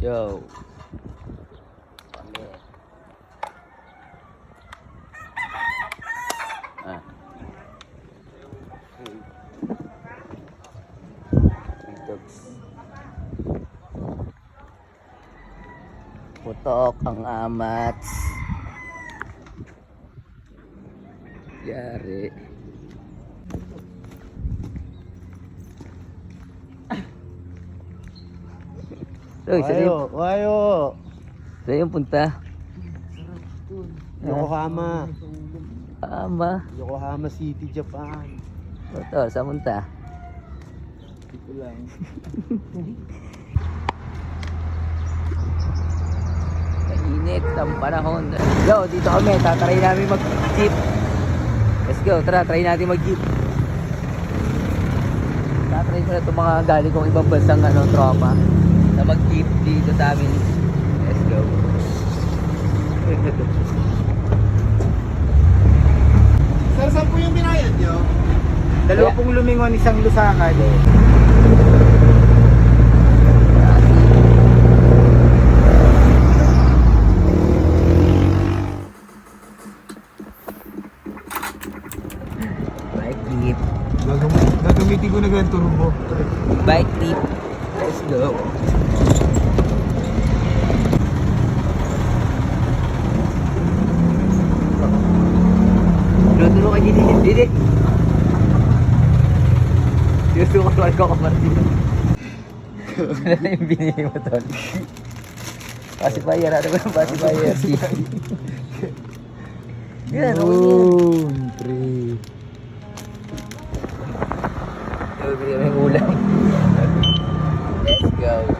Yo. Ah. Putok ang amats. Yari. Uy, saan yung, Wayo. saan yung punta? Yokohama. Ama. Yokohama City, Japan. Ito, saan punta? Dito lang. Mainit ang panahon. Yo, dito kami. Tatry namin mag-jeep. Let's go. Tara, try natin mag-jeep. Tatry ko na itong mga galing kong ibang bansang ano, tropa. Na mag-jeep dito sa amin. Let's go. Sir, saan po yung binayad nyo? Dalawa pong lumingon, isang lusakan. Bike trip. Gagam- gagamitin ko na ganyan turbo. Bike trip. Let's go. Turo-turo ka dito, dito. Gusto ko naman ko kamartin. Ano na yung binili mo tol? Pacifier, ano ba yung pacifier? Yan. Boom! Three. Bibili kami ng ulam. Let's go.